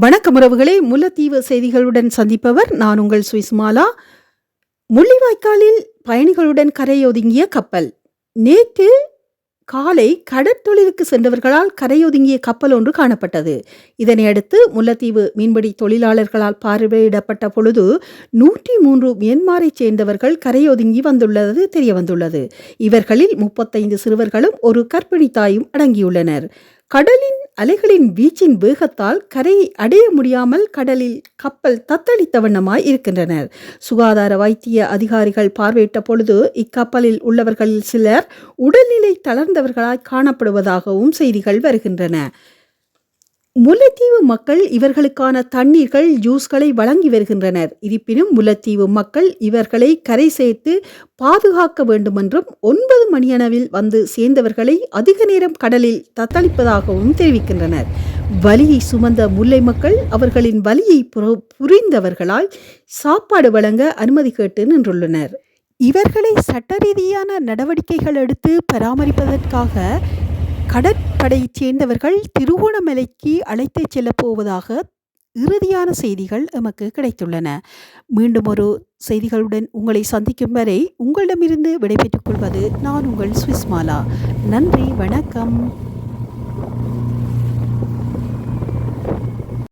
வணக்கம் உறவுகளே முல்லைத்தீவு செய்திகளுடன் சந்திப்பவர் நான் உங்கள் சுவிஸ்மாலா. முள்ளிவாய்க்காலில் பயணிகளுடன் கரையொதுங்கிய கப்பல். நேற்று காலை கடற்தொழிலுக்கு சென்றவர்களால் கரையொதுங்கிய கப்பல் ஒன்று காணப்பட்டது. இதனையடுத்து முல்லைத்தீவு மீன்பிடி தொழிலாளர்களால் பார்வையிடப்பட்ட பொழுது நூற்றி மூன்று மியன்மாரைச் சேர்ந்தவர்கள் கரையொதுங்கி வந்துள்ளது தெரிய வந்துள்ளது இவர்களில் முப்பத்தைந்து சிறுவர்களும் ஒரு கர்ப்பிணி தாயும் அடங்கியுள்ளனர். கடலின் அலைகளின் வீச்சின் வேகத்தால் கரையை அடைய முடியாமல் கடலில் கப்பல் தத்தளித்த வண்ணமாய் இருக்கின்றனர். சுகாதார வைத்திய அதிகாரிகள் பார்வையிட்ட பொழுது இக்கப்பலில் உள்ளவர்களில் சிலர் உடல்நிலை தளர்ந்தவர்களாய் காணப்படுவதாகவும் செய்திகள் வருகின்றன. முல்லைத்தீவு மக்கள் இவர்களுக்கான தண்ணீர்கள் ஜூஸ்களை வழங்கி வருகின்றனர். இருப்பினும் முல்லைத்தீவு மக்கள் இவர்களை கரை சேர்த்து பாதுகாக்க வேண்டுமென்றும் ஒன்பது மணியளவில் வந்து சேர்ந்தவர்களை அதிக நேரம் கடலில் தத்தளிப்பதாகவும் தெரிவிக்கின்றனர். வலியை சுமந்த முல்லை மக்கள் அவர்களின் வலியை புரிந்தவர்களால் சாப்பாடு வழங்க அனுமதி கேட்டு நின்றுள்ளனர். இவர்களை சட்ட ரீதியான நடவடிக்கைகள் எடுத்து பராமரிப்பதற்காக கடற்படையைச் சேர்ந்தவர்கள் திருகோணமலைக்கு அழைத்துச் செல்லப் போவதாக இறுதியான செய்திகள் எமக்கு கிடைத்துள்ளன. மீண்டும் ஒரு செய்திகளுடன் உங்களை சந்திக்கும் வரை உங்களிடமிருந்து விடைபெற்றுக் கொள்வது நான் உங்கள் சுவிஸ்மாலா. நன்றி வணக்கம்.